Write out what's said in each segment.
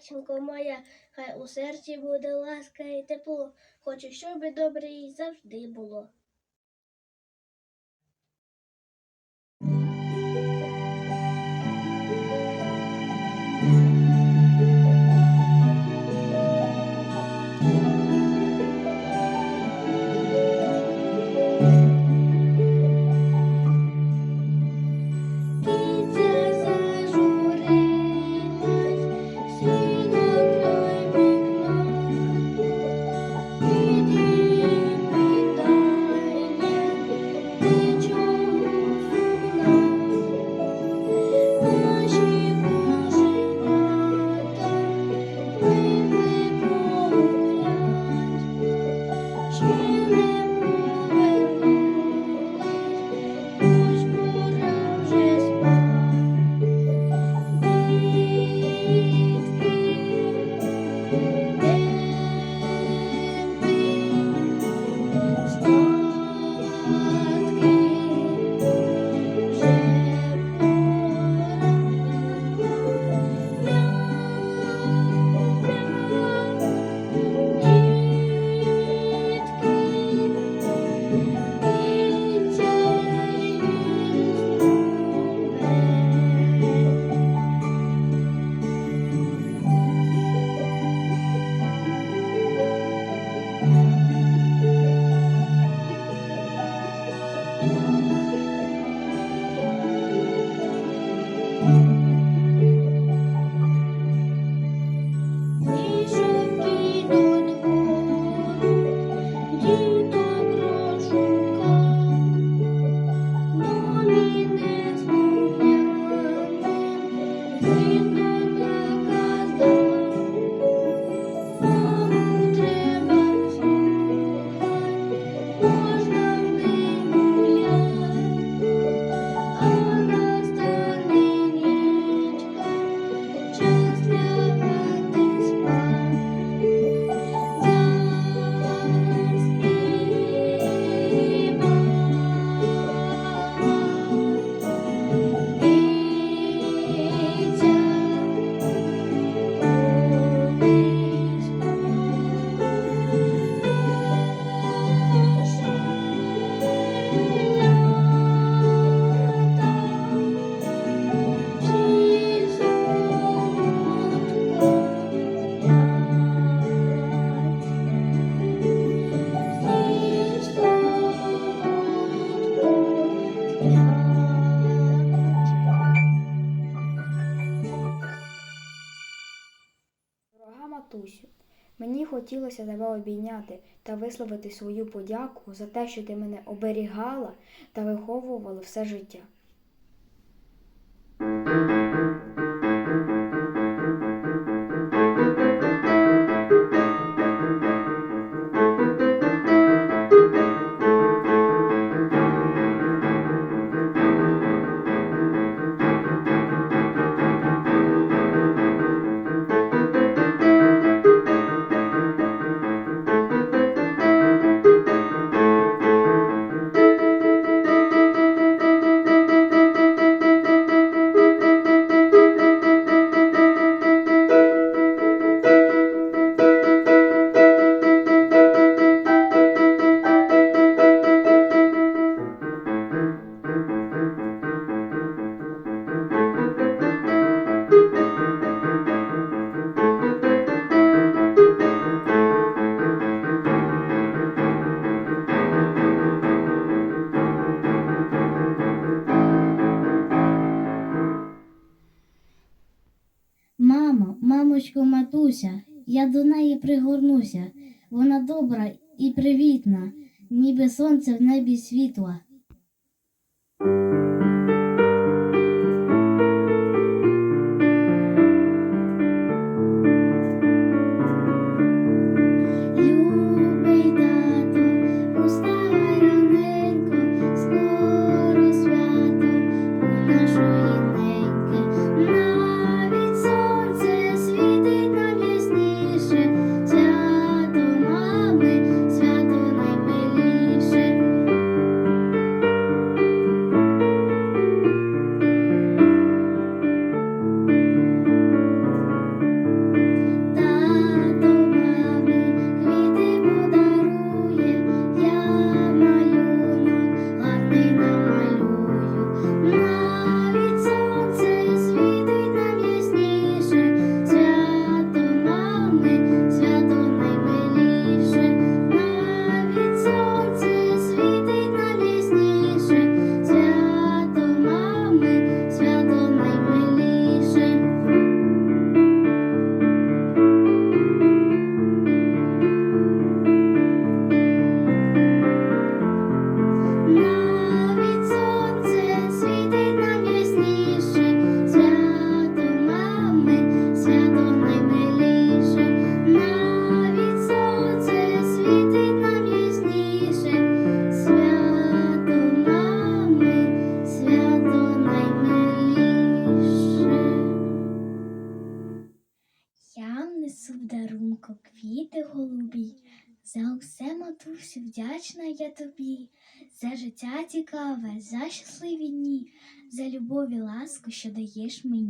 матінко моя, хай у серці буде ласка і тепло. Хочу, щоб добре їй завжди було. Хотілося тебе обійняти та висловити свою подяку за те, що ти мене оберігала та виховувала все життя. Сонце в небі світла. даєш мені.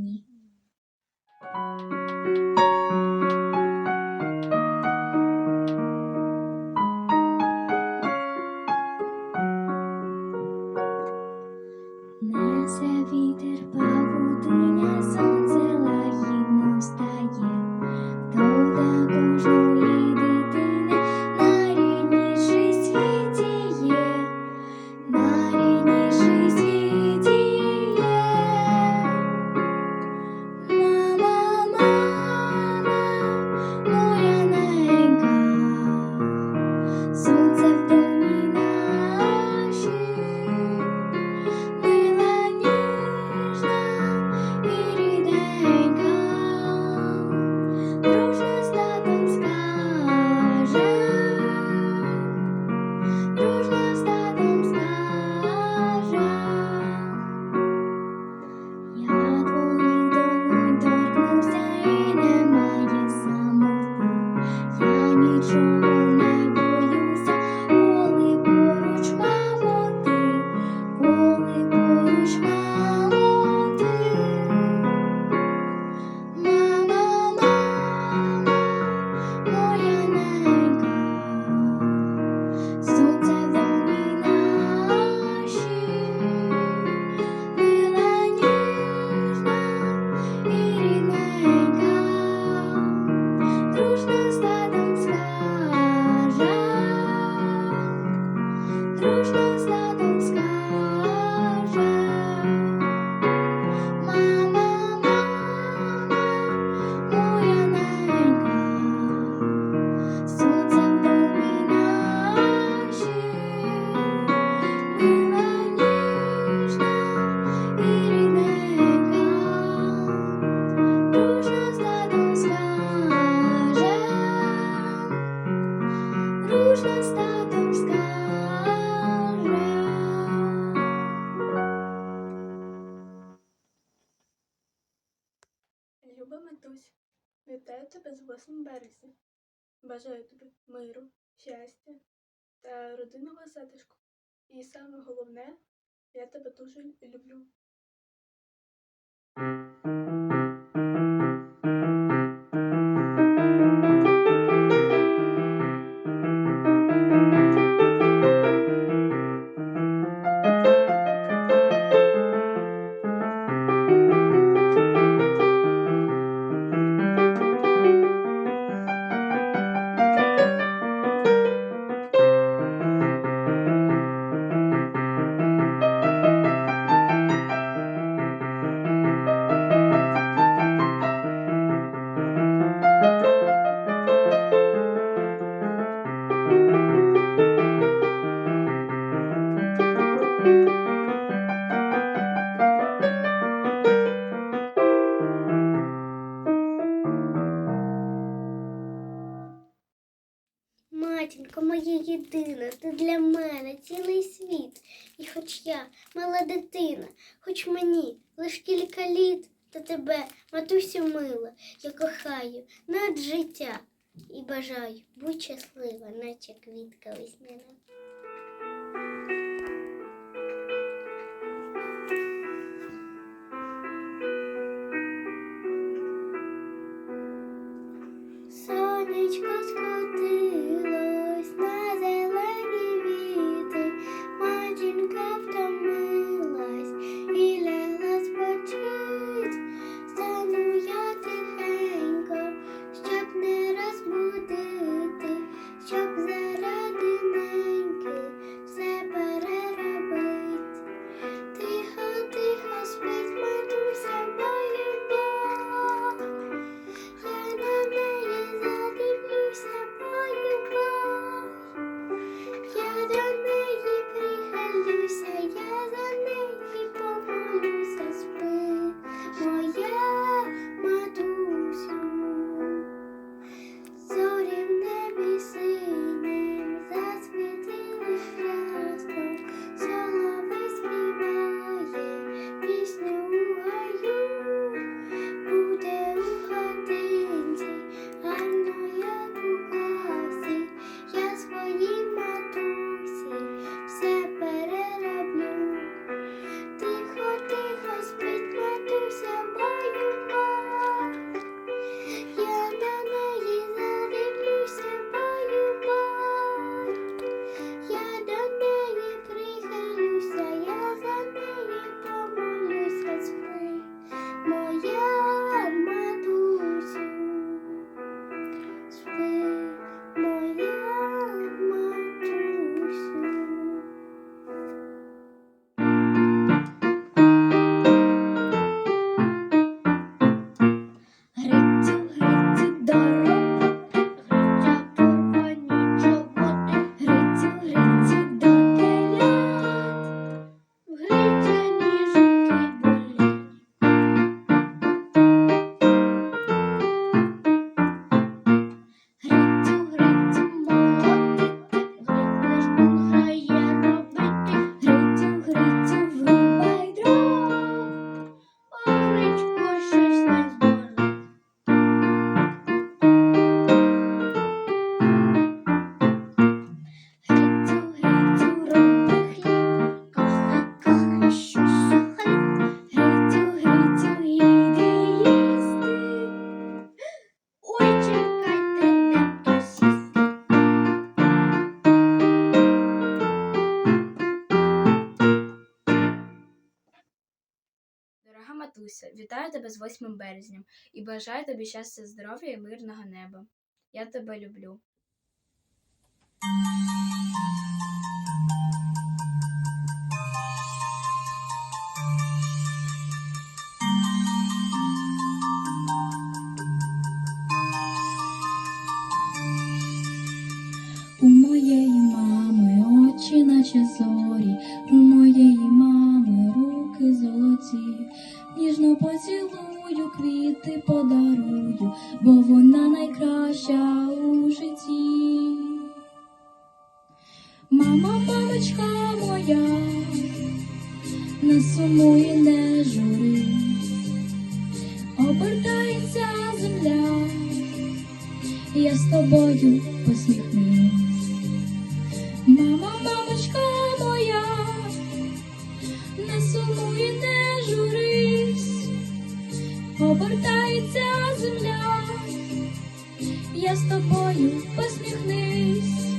дорослому березі. Бажаю тобі миру, щастя та родинного затишку. І саме головне, я тебе дуже люблю. що мила, я кохаю над життя і бажаю будь щаслива, наче квітка весняна. Матуся, вітаю тебе з 8 березням і бажаю тобі щастя, здоров'я і мирного неба. Я тебе люблю. У моєї мами очі наче зорі, у моєї мами руки золоті, ніжно поцілую, квіти подарую, бо вона найкраща у житті. Мама, мамочка моя, не сумуй, не журись, обертається земля я з тобою посміхнусь. Мама, мамочка моя, не сумуй, не обертається земля, я з тобою посміхнись.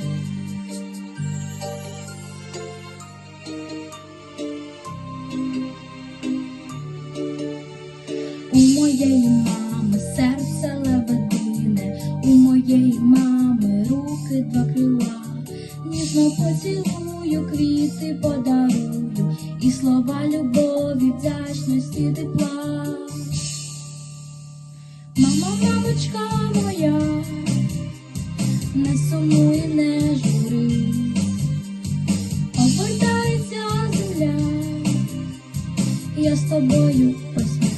Я з тобою посміхнусь.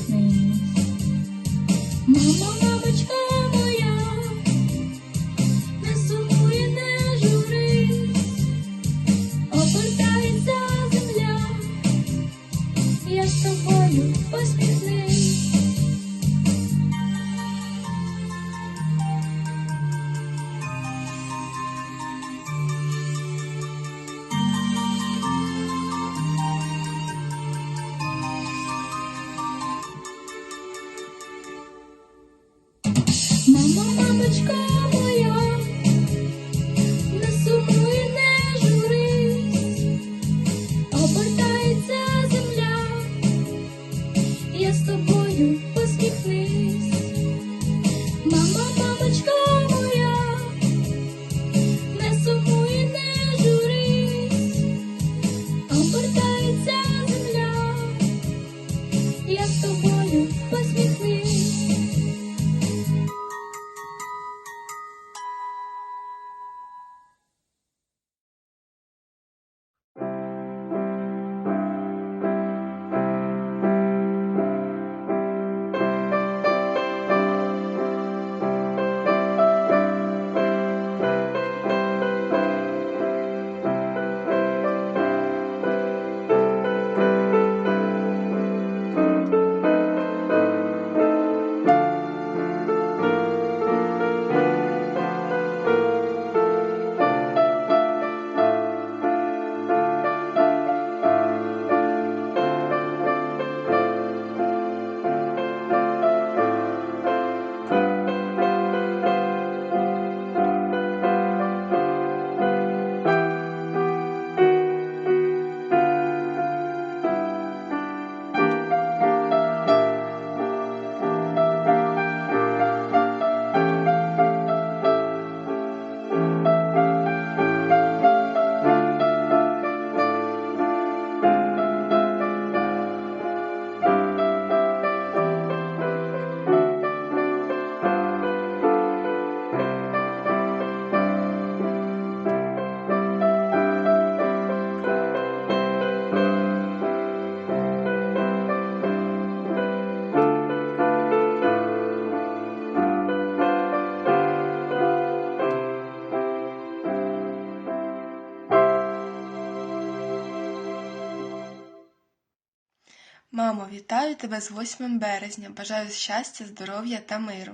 Мамо, вітаю тебе з 8 березня. Бажаю щастя, здоров'я та миру.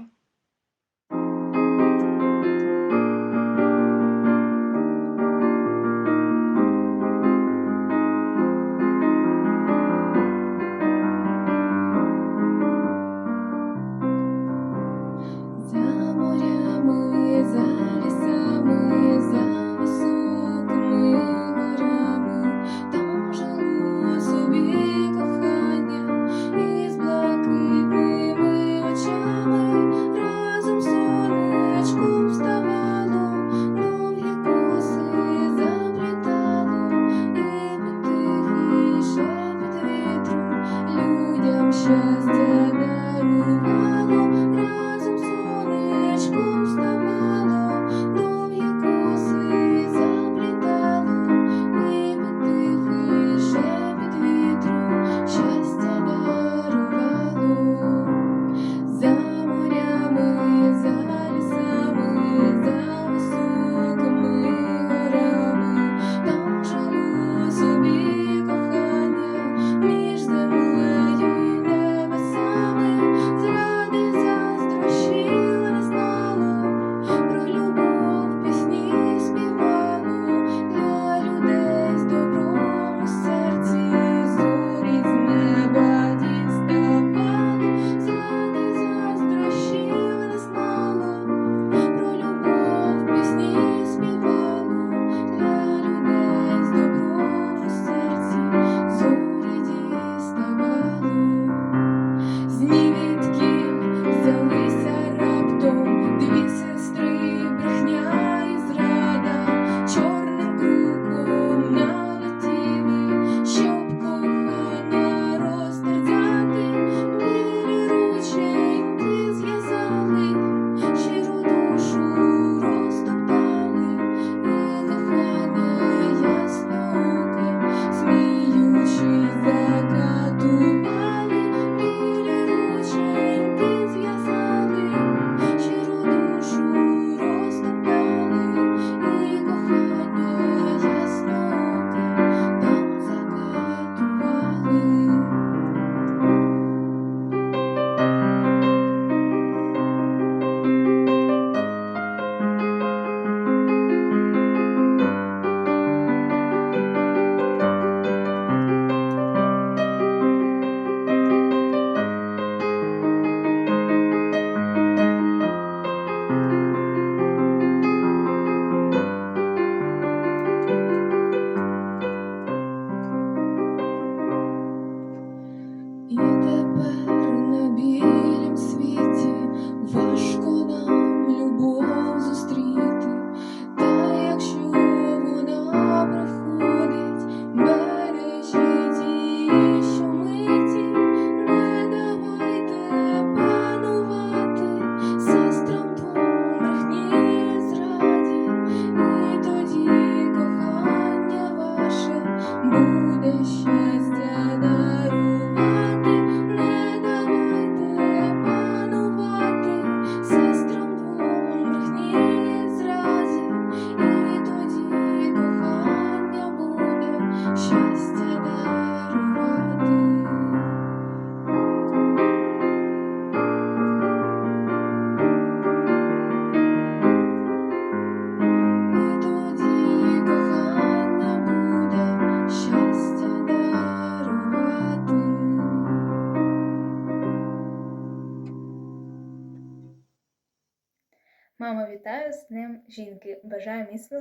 condition.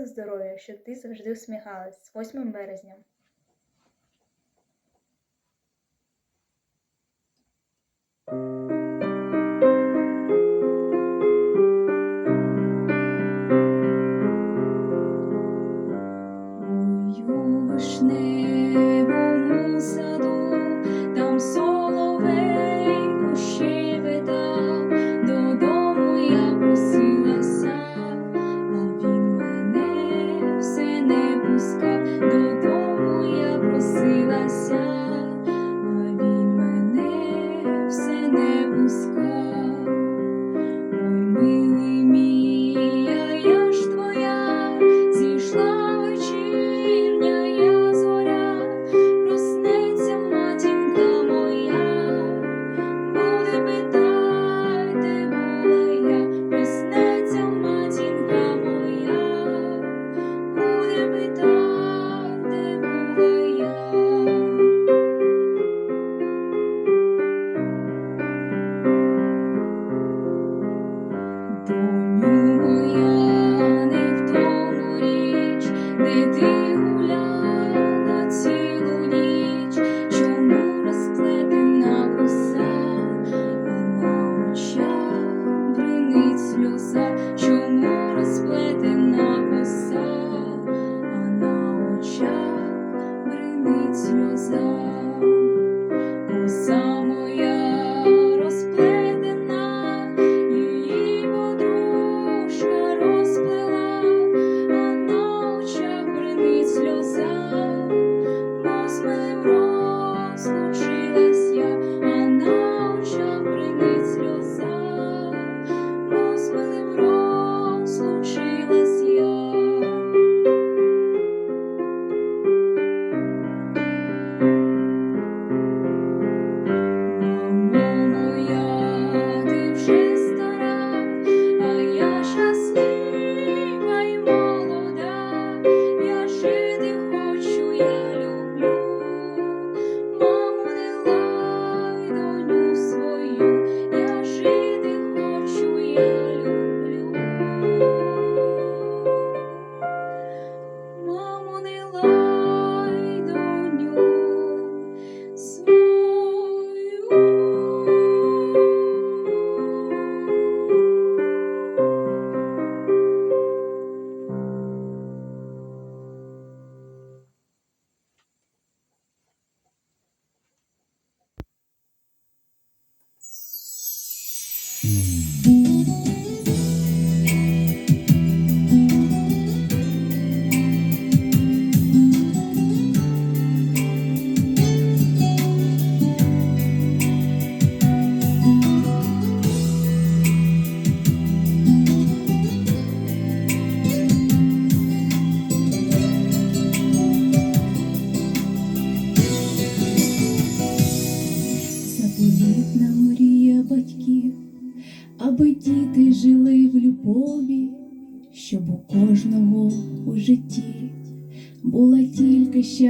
здоров'я, що ти завжди усміхалась з 8 березня.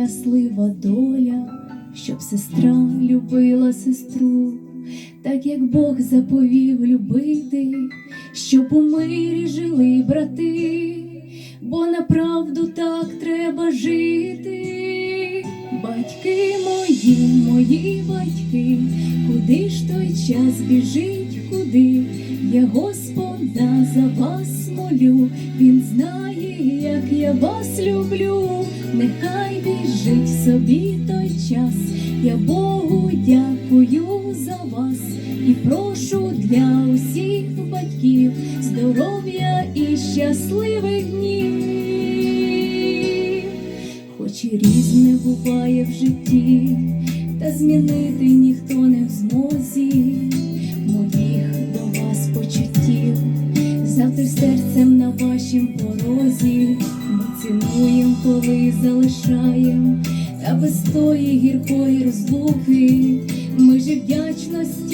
щаслива доля, щоб сестра любила сестру, так як Бог заповів любити, щоб у мирі жили брати, бо направду так треба жити. Батьки мої, мої батьки, куди ж той час біжить, куди? Я Господа за вас молю, Він знає, як я вас люблю, нехай біжить тобі той час. Я Богу дякую за вас і прошу.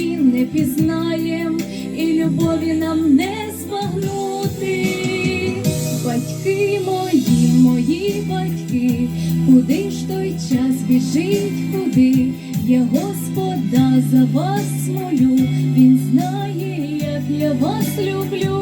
її не пізнаєм, і любові нам не збагнути. Батьки мої, мої батьки, куди ж той час біжить, куди? є Господа за вас молю, Він знає, як я вас люблю.